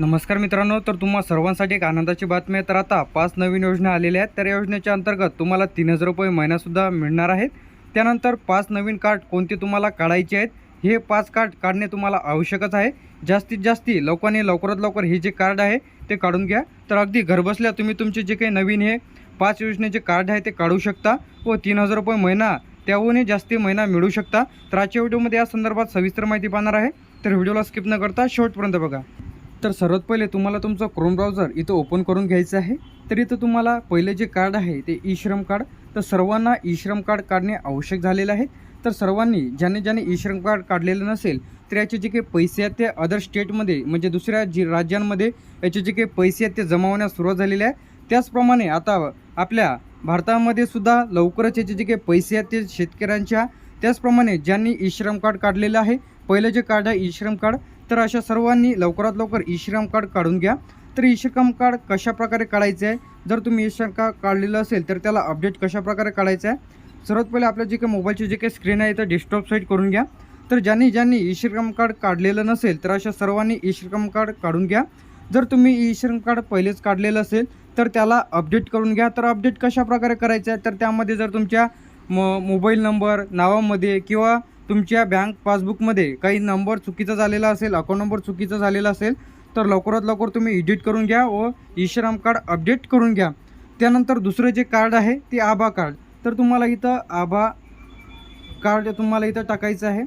नमस्कार मित्रांनो तर तुम्हा सर्वांसाठी एक आनंदाची बातमी आहे. तर आता पाच नवीन योजना आलेल्या आहेत. तर या योजनेच्या अंतर्गत तुम्हाला तीन हजार रुपये महिनासुद्धा मिळणार आहेत. त्यानंतर पाच नवीन कार्ड कोणते तुम्हाला काढायचे आहेत हे पाच कार्ड काढणे तुम्हाला आवश्यकच आहे. जास्तीत जास्ती लोकांनी लवकरात लवकर हे जे कार्ड आहे ते काढून घ्या. तर अगदी घरबसल्या तुम्ही तुमचे जे काही नवीन हे पाच योजनेचे कार्ड आहे ते काढू शकता व तीन हजार रुपये महिना त्याहूनही जास्ती महिना मिळू शकता. तर आजच्या व्हिडिओमध्ये या संदर्भात सविस्तर माहिती पाहणार आहे. तर व्हिडिओला स्किप न करता शेवटपर्यंत बघा. तर सर्वात पहिले तुम्हाला तुमचं क्रोम ब्राउझर इथं ओपन करून घ्यायचं आहे. तर इथं तुम्हाला पहिले जे कार्ड आहे ते ई श्रम कार्ड तर सर्वांना ई श्रम कार्ड काढणे आवश्यक झालेलं आहे. तर सर्वांनी ज्याने ज्याने ई श्रम कार्ड काढलेलं नसेल तर याचे जे काही पैसे आहेत ते अदर स्टेटमध्ये म्हणजे दुसऱ्या जी राज्यांमध्ये याचे जे काही पैसे आहेत ते जमावण्यास सुरुवात झालेली आहे. त्याचप्रमाणे आता आपल्या भारतामध्ये सुद्धा लवकरच याचे जे काही पैसे आहेत ते शेतकऱ्यांच्या त्याचप्रमाणे ज्यांनी ई श्रम कार्ड काढलेलं आहे पहिलं जे कार्ड आहे ई श्रम कार्ड तर अशा सर्वांनी लवकरात लवकर ई श्रम कार्ड काढून घ्या. तर ई श्रम कार्ड कशा प्रकारे काढायचे आहे? जर तुम्ही ई श्रम कार्ड काढलेलं असेल तर त्याला अपडेट कशा प्रकारे काढायचं आहे? सर्वात पहिले आपल्या जे काही मोबाईलची जे काही स्क्रीन आहे तर डेस्कटॉप साईड करून घ्या. तर ज्यांनी ज्यांनी ई श्रम कार्ड काढलेलं नसेल तर अशा सर्वांनी ई श्रम कार्ड काढून घ्या. जर तुम्ही ई श्रम कार्ड पहिलेच काढलेलं असेल तर त्याला अपडेट करून घ्या. तर अपडेट कशाप्रकारे करायचं आहे? तर त्यामध्ये जर तुमच्या म मोबाईल नंबर नावामध्ये किंवा तुमच्या बँक पासबुकमध्ये काही नंबर चुकीचा झालेला असेल अकाउंट नंबर चुकीचा झालेला असेल तर लवकरात लवकर तुम्ही एडिट करून घ्या व ई कार्ड अपडेट करून घ्या. त्यानंतर दुसरं जे कार्ड आहे ते आभा कार्ड तर तुम्हाला इथं आभा कार्ड तुम्हाला इथं टाकायचं आहे.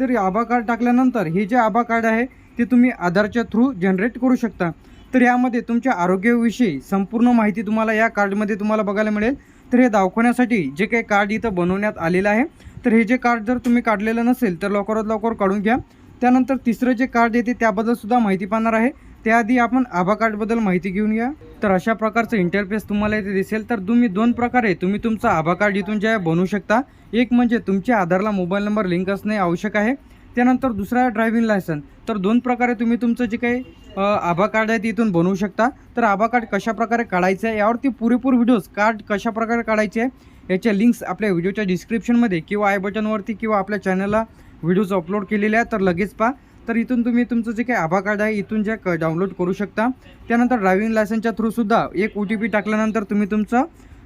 तर आभा कार्ड टाकल्यानंतर हे जे आभा कार्ड आहे ते तुम्ही आधारच्या थ्रू जनरेट करू शकता. तर यामध्ये तुमच्या आरोग्याविषयी संपूर्ण माहिती तुम्हाला या कार्डमध्ये तुम्हाला बघायला मिळेल. तर हे दाखवण्यासाठी जे काही कार्ड इथं बनवण्यात आलेलं आहे तर हे जे कार्ड जर तुम्ही काढलेलं नसेल तर लवकरात लवकर काढून घ्या. त्यानंतर तिसरं जे कार्ड येते त्याबद्दलसुद्धा माहिती पाहणार आहे. त्याआधी आपण आभा कार्डबद्दल माहिती घेऊन घ्या तर अशा प्रकारचं इंटरफेस तुम्हाला इथे दिसेल. तर तुम्ही दोन प्रकारे तुम्ही तुमचं आभा कार्ड इथून जे आहे बनवू शकता. एक म्हणजे तुमच्या आधारला मोबाईल नंबर लिंक असणे आवश्यक आहे. त्यानंतर दुसरा ड्रायव्हिंग लायसन तर दोन प्रकारे तुम्ही तुमचं जे काही आभा कार्ड आहे ते इथून बनवू शकता. तर आभा कार्ड कशाप्रकारे काढायचं आहे यावरती पुरेपूर व्हिडिओज कार्ड कशाप्रकारे काढायचे आहे याच्या लिंक्स आपल्या व्हिडिओच्या डिस्क्रिप्शनमध्ये किंवा आय बटनवरती किंवा आपल्या चॅनलला व्हिडिओज अपलोड केलेले आहेत तर लगेच पहा. तर इथून तुम्ही तुमचं जे काही आभा कार्ड आहे इथून जे क डाउनलोड करू शकता. त्यानंतर ड्रायव्हिंग लायसनच्या थ्रूसुद्धा एक ओ टी पी टाकल्यानंतर तुम्ही तुमचं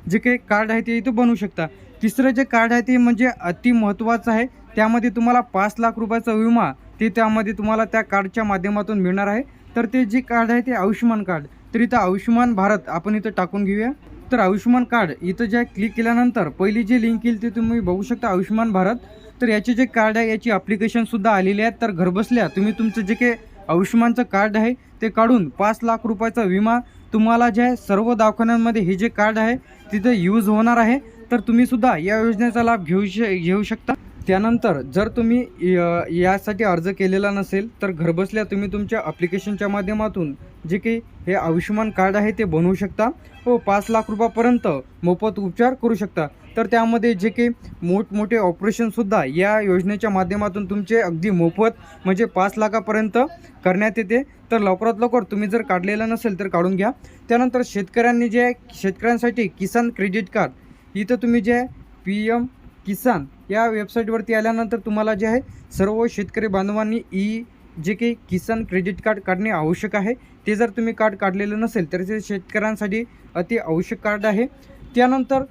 जे काही कार्ड आहे ते इथं बनवू शकता. तिसरं जे कार्ड आहे ते म्हणजे अति महत्त्वाचं आहे. त्यामध्ये तुम्हाला पाच लाख रुपयाचा विमा ते त्यामध्ये तुम्हाला त्या कार्डच्या माध्यमातून मिळणार आहे. तर ते जे कार्ड आहे ते आयुष्यमान कार्ड तर इथं आयुष्यमान भारत आपण इथं टाकून घेऊया. तर आयुष्यमान कार्ड इथं जे क्लिक केल्यानंतर पहिली जी लिंक येईल ते तुम्ही बघू शकता आयुष्यमान भारत. तर याचे जे कार्ड आहे याची ॲप्लिकेशनसुद्धा आलेली आहे. तर घरबसल्या तुम्ही तुमचं जे काही आयुष्यमानचं कार्ड आहे ते काढून पाच लाख रुपयाचा विमा तुम्हाला जे आहे सर्व दवाखान्यांमध्ये हे जे कार्ड आहे तिथं यूज होणार आहे. तर तुम्हीसुद्धा या योजनेचा लाभ घेऊ श घेऊ शकता. त्यानंतर जर तुम्ही य- यासाठी अर्ज केलेला नसेल तर घरबसल्या तुम्ही तुमच्या ॲप्लिकेशनच्या माध्यमातून जे काही हे आयुष्यमान कार्ड आहे ते बनवू शकता व पाच लाख रुपयापर्यंत मोफत उपचार करू शकता. तर त्यामध्ये जे काही मोठमोठे ऑपरेशनसुद्धा या योजनेच्या माध्यमातून तुमचे अगदी मोफत म्हणजे पाच लाखापर्यंत करण्यात येते. तर लवकरात लवकर तुम्ही जर काढलेलं नसेल तर काढून घ्या. त्यानंतर शेतकऱ्यांनी जे शेतकऱ्यांसाठी किसान क्रेडिट कार्ड इथं तुम्ही जे पी एम किसान या वेबसाईटवरती आल्यानंतर तुम्हाला जे आहे सर्व शेतकरी बांधवांनी ई जे काही किसान क्रेडिट कार्ड काढणे आवश्यक आहे. ते जर तुम्ही कार्ड काढलेलं नसेल तर ते शेतकऱ्यांसाठी अति आवश्यक कार्ड आहे. त्यानंतर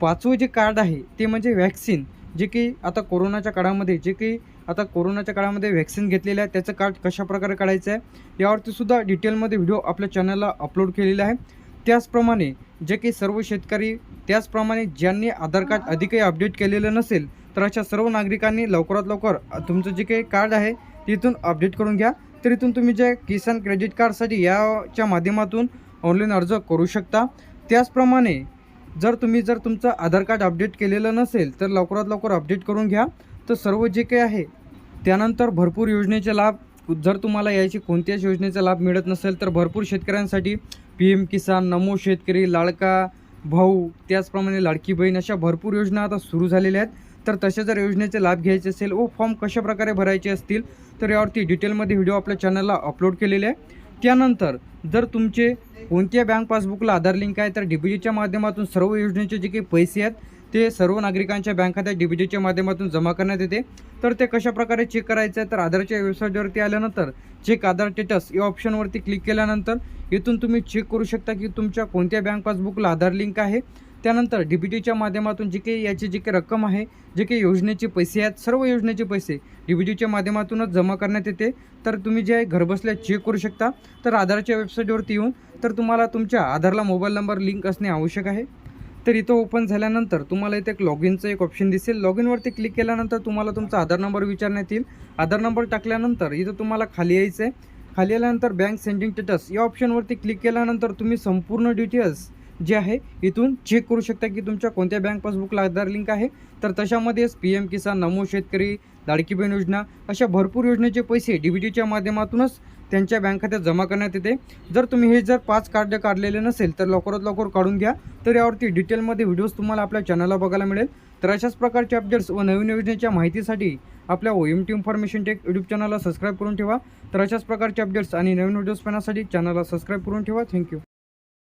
पाचवं जे कार्ड आहे ते म्हणजे व्हॅक्सिन जे की आता कोरोनाच्या काळामध्ये जे काही आता कोरोनाच्या काळामध्ये व्हॅक्सिन घेतलेलं आहे त्याचं कार्ड कशा प्रकारे काढायचं आहे यावरतीसुद्धा डिटेलमध्ये व्हिडिओ आपल्या चॅनलला अपलोड केलेला आहे. त्याचप्रमाणे जे काही सर्व शेतकरी त्याचप्रमाणे ज्यांनी आधार कार्ड अधिकही काही अपडेट केलेलं नसेल तर अशा सर्व नागरिकांनी लवकरात लवकर तुमचं जे काही कार्ड आहे तिथून अपडेट करून घ्या. तर इथून तुम्ही जे किसान क्रेडिट कार्डसाठी याच्या माध्यमातून ऑनलाईन अर्ज करू शकता. त्याचप्रमाणे जर तुम्ही जर तुमचं आधार कार्ड अपडेट केलेलं नसेल तर लवकरात लवकर अपडेट करून घ्या. तर सर्व जे काही आहे त्यानंतर भरपूर योजनेचे लाभ जर तुम्हाला याची कोणत्याच योजनेचा लाभ मिळत नसेल तर भरपूर शेतकऱ्यांसाठी पी एम किसान नमो शेतकरी लाडका भाऊ त्याचप्रमाणे लाडकी बहीण अशा भरपूर योजना आता सुरू झालेल्या आहेत. तर तशा जर योजनेचे लाभ घ्यायचे असेल व फॉर्म कशाप्रकारे भरायचे असतील तर यावरती डिटेलमध्ये व्हिडिओ आपल्या चॅनलला अपलोड केलेले आहे. त्यानंतर जर तुमचे कोणत्या बँक पासबुकला आधार लिंक आहे तर डी माध्यमातून सर्व योजनेचे जे काही पैसे आहेत ते सर्व नागरिकांच्या बँक खात्यात डी टीच्या माध्यमातून जमा करण्यात येते. तर ते कशा प्रकारे चेक करायचं आहे तर आधारच्या वेबसाईटवरती आल्यानंतर चेक आधार स्टेटस या ऑप्शनवरती क्लिक केल्यानंतर इथून तुम्ही चेक करू शकता की तुमच्या कोणत्या बँक पासबुकला आधार लिंक आहे. त्यानंतर डी बी टीच्या माध्यमातून जी काही याची जी काही रक्कम आहे जे काही योजनेचे पैसे आहेत सर्व योजनेचे पैसे डी बी टीच्या माध्यमातूनच जमा करण्यात येते. तर तुम्ही जे आहे घरबसल्या चेक करू शकता. तर आधारच्या वेबसाईटवरती येऊन तर तुम्हाला तुमच्या आधारला मोबाईल नंबर लिंक असणे आवश्यक आहे. तर इथं ओपन झाल्यानंतर तुम्हाला इथे एक लॉग इनचं एक ऑप्शन दिसेल. लॉग इनवरती क्लिक केल्यानंतर तुम्हाला तुमचा आधार नंबर विचारण्यात येईल. आधार नंबर टाकल्यानंतर इथं तुम्हाला खाली यायचं आहे. खाली आल्यानंतर बँक सेंडिंग स्टेटस या ऑप्शनवरती क्लिक केल्यानंतर तुम्ही संपूर्ण डिटेल्स जे आहे इथून चेक करू शकता की तुमच्या कोणत्या बँक पासबुकला आधार लिंक आहे. तर तशामध्येच पी एम किसान नमो शेतकरी लाडकी बहीण योजना अशा भरपूर योजनेचे पैसे डी बी टीच्या माध्यमातूनच त्यांच्या बँक खात्यात जमा करण्यात येते. जर तुम्ही हे जर पाच कार्ड काढलेले नसेल तर लवकरात लवकर काढून घ्या. तर यावरती डिटेलमध्ये व्हिडिओज तुम्हाला आपल्या चॅनलला बघायला मिळेल. तर अशाच प्रकारचे अपडेट्स व नवीन योजनेच्या माहितीसाठी आपल्या O M T information tech YouTube चॅनलला सबस्क्राईब करून ठेवा. तर अशाच प्रकारचे अपडेट्स आणि नवीन व्हिडिओज पाहण्यासाठी चॅनलला सबस्क्राईब करून ठेवा. थँक्यू